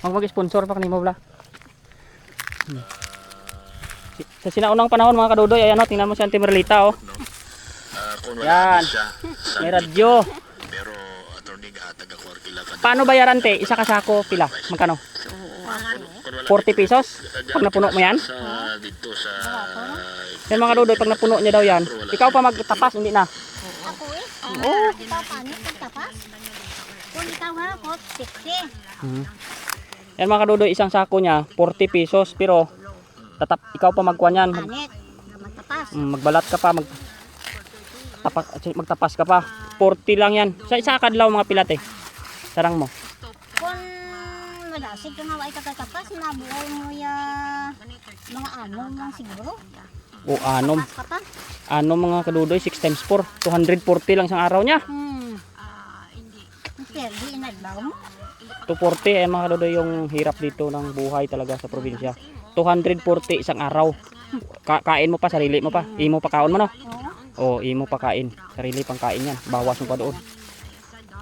Mag mag-sponsor pa kanimo bla. Hmm. Sa sinaunang panahon mga kadudoy, ayan o, tingnan mo si Auntie Merlita oh. Ah, kung Yan. wala siya, sa, May radyo. pero attorney gahatag ako or kila ka. Paano bayaran te? Isa ka sako pila? Magkano? Kung wala 40 pesos? Pag napuno mo yan? sa dito sa Yan mga kadudoy, pag napuno niya daw yan, ikaw pa magtapas, hindi na. Ako eh. Oo. Ikaw paano pagtapas? Kung ikaw ha, ko 60. Hmm. Yan mga kadudoy, isang sako niya, 40 pesos. Pero, tatap, ikaw pa magkuhan yan. Mag, mm, magbalat ka pa, mag, tapas, magtapas ka pa. 40 lang yan. Sa isa kadlaw mga pilate. Sarang mo. Kung madasig ka nga ay katapas, nabuhay mo ya mga anong mga siguro. O anom. Ano mga kadudoy, 6 times 4. 240 lang isang araw niya. Hmm. Pero di inadlaw mo. 240 ay mga kadudoy yung hirap dito ng buhay talaga sa probinsya. 240 isang araw. Ka kain mo pa, sarili mo pa. Imo pa kaon mo no? O, imo pa kain. Sarili pang kain yan. Bawas mo pa doon.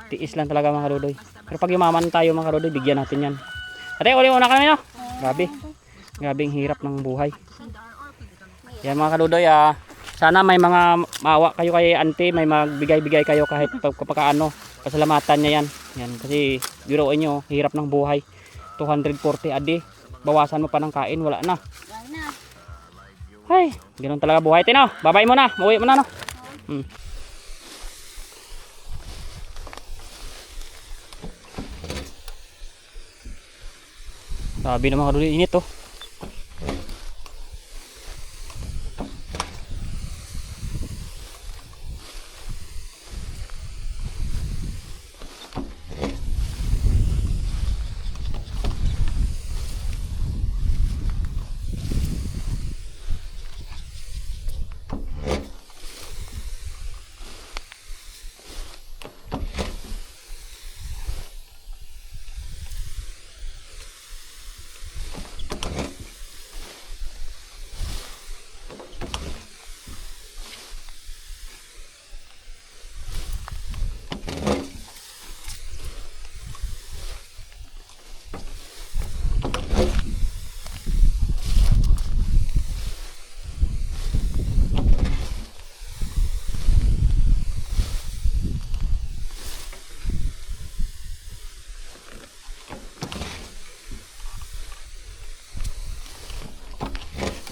Tiis lang talaga mga kadudoy. Pero pag yumaman tayo mga kadudoy, bigyan natin yan. Ate, uli una kami no? Grabe. Grabing hirap ng buhay. Yan mga kadudoy ah. Sana may mga maawa kayo kay auntie, may magbigay-bigay kayo kahit pag kapag ano, pasalamatan niya yan. Yan kasi biruin nyo, hirap ng buhay. 240 adi. Bawasan mo pa ng kain, wala na. Ay, ganun talaga buhay. Tino, babay mo na. Mauwi mo na, no? Hmm. Sabi mga kaduli, init, oh.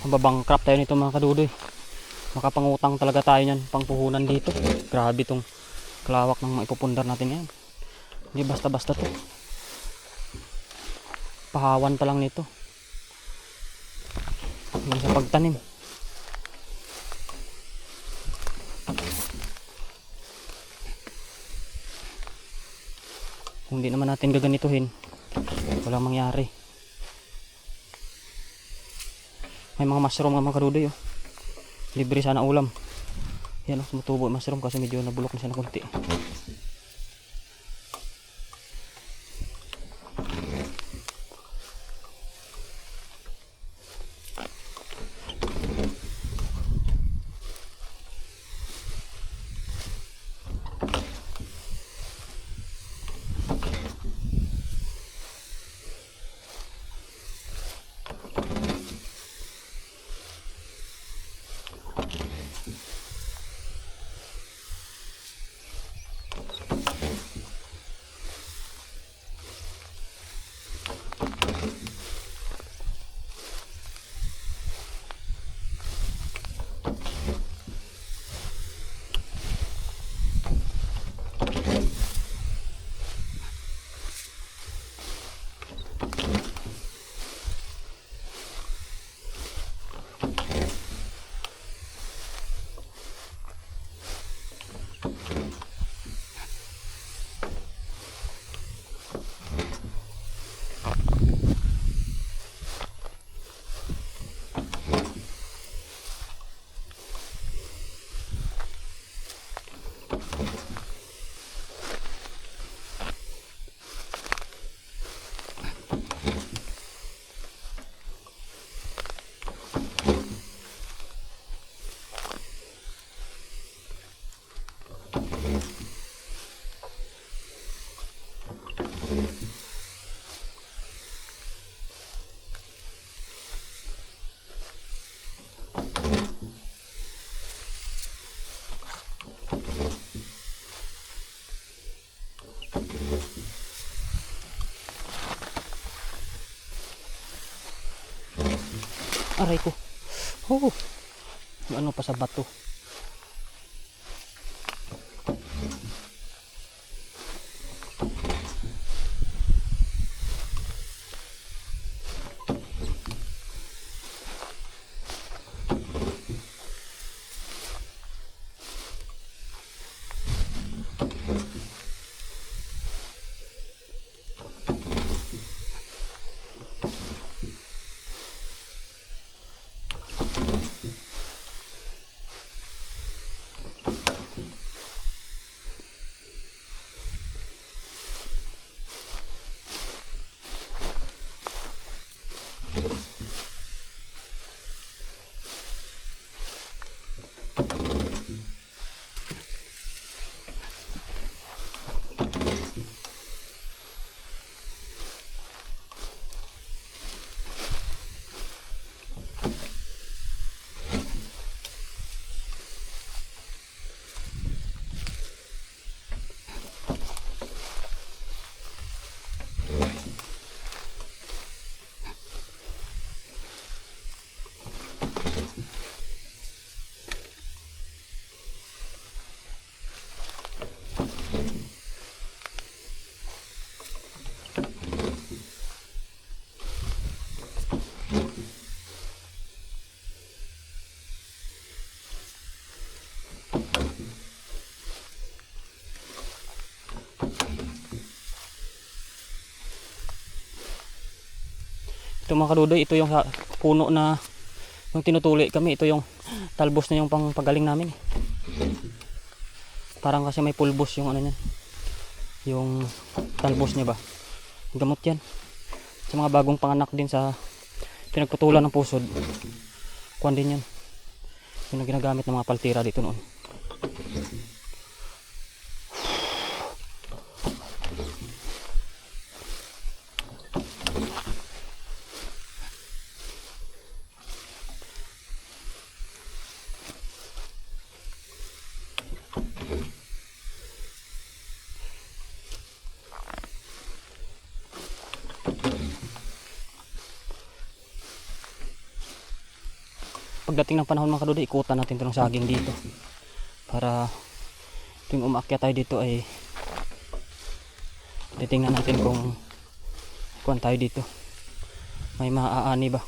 Mababangkrap tayo nito mga kadudoy. Makapangutang talaga tayo niyan, pangpuhunan dito. Grabe tong klawak ng maipupundar natin yan. Hindi basta-basta to. Pahawan pa lang nito. Hanggang sa pagtanim. Kung di naman natin gaganituhin, walang mangyari. May mga mushroom nga mga karudoy oh. Libre sana ulam. Yan oh, tumutubo mushroom kasi medyo nabulok na siya ng Aray ko. Oh. Ano pa sa bato. Mga kadudoy, ito yung puno na yung tinutuli kami. Ito yung talbos na yung pangpagaling namin. Parang kasi may pulbos yung ano niyan. Yung talbos niya ba. Gamot yan. Sa mga bagong panganak din sa pinagputulan ng pusod. Kuan din yan. Yung na ginagamit ng mga paltira dito noon. Pagdating ng panahon mga kadudo, ikutan natin itong saging dito. Para tuwing umakyat tayo dito ay titingnan natin kung kuan tayo dito. May maaani ba?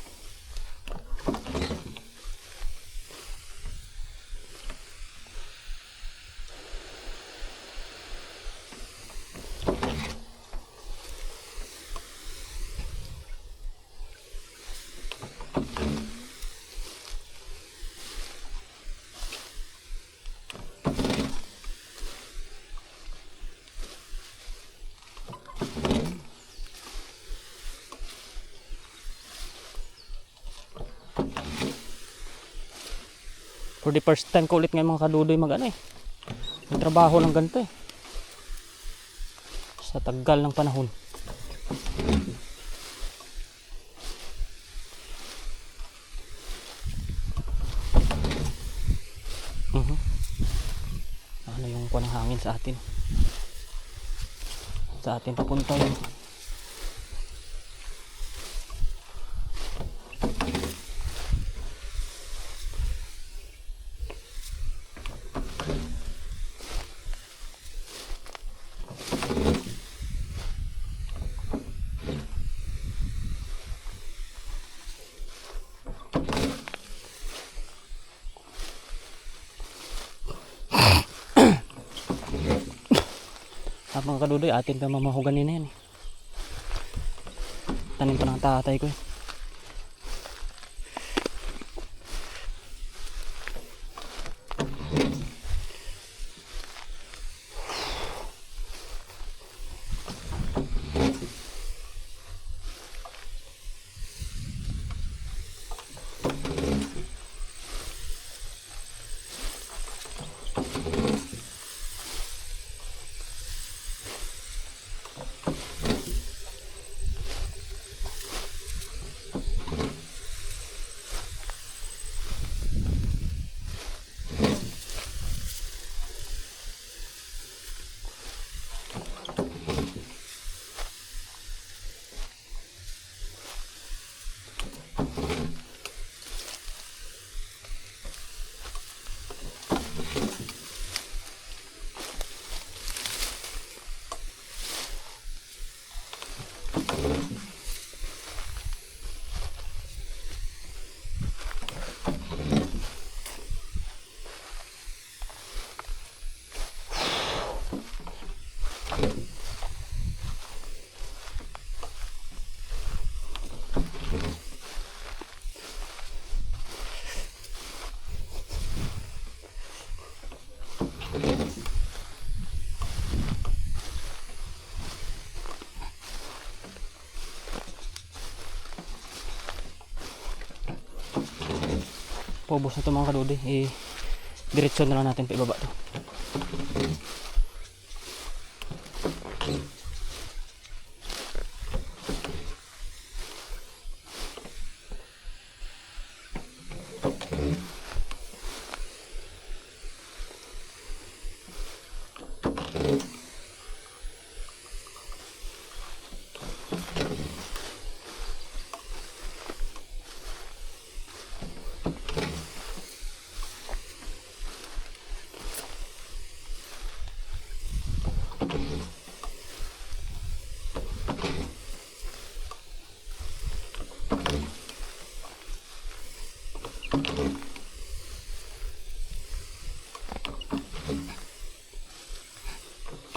For the first time ko ulit ngayon mga kadudoy mag ano eh. Magtrabaho ng ganito eh. Sa tagal ng panahon. Mhm. Ano yung kuha ng hangin sa atin? Sa atin papunta yun. Mga kadudoy, atin pa mamahuganin na yan. Tanim pa ng tatay ko eh. Paubos na ito mga kalodi eh diretso na lang natin pa ibaba to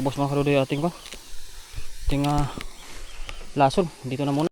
paubos mga kalodi ating ba ating ah, lason. Dito na muna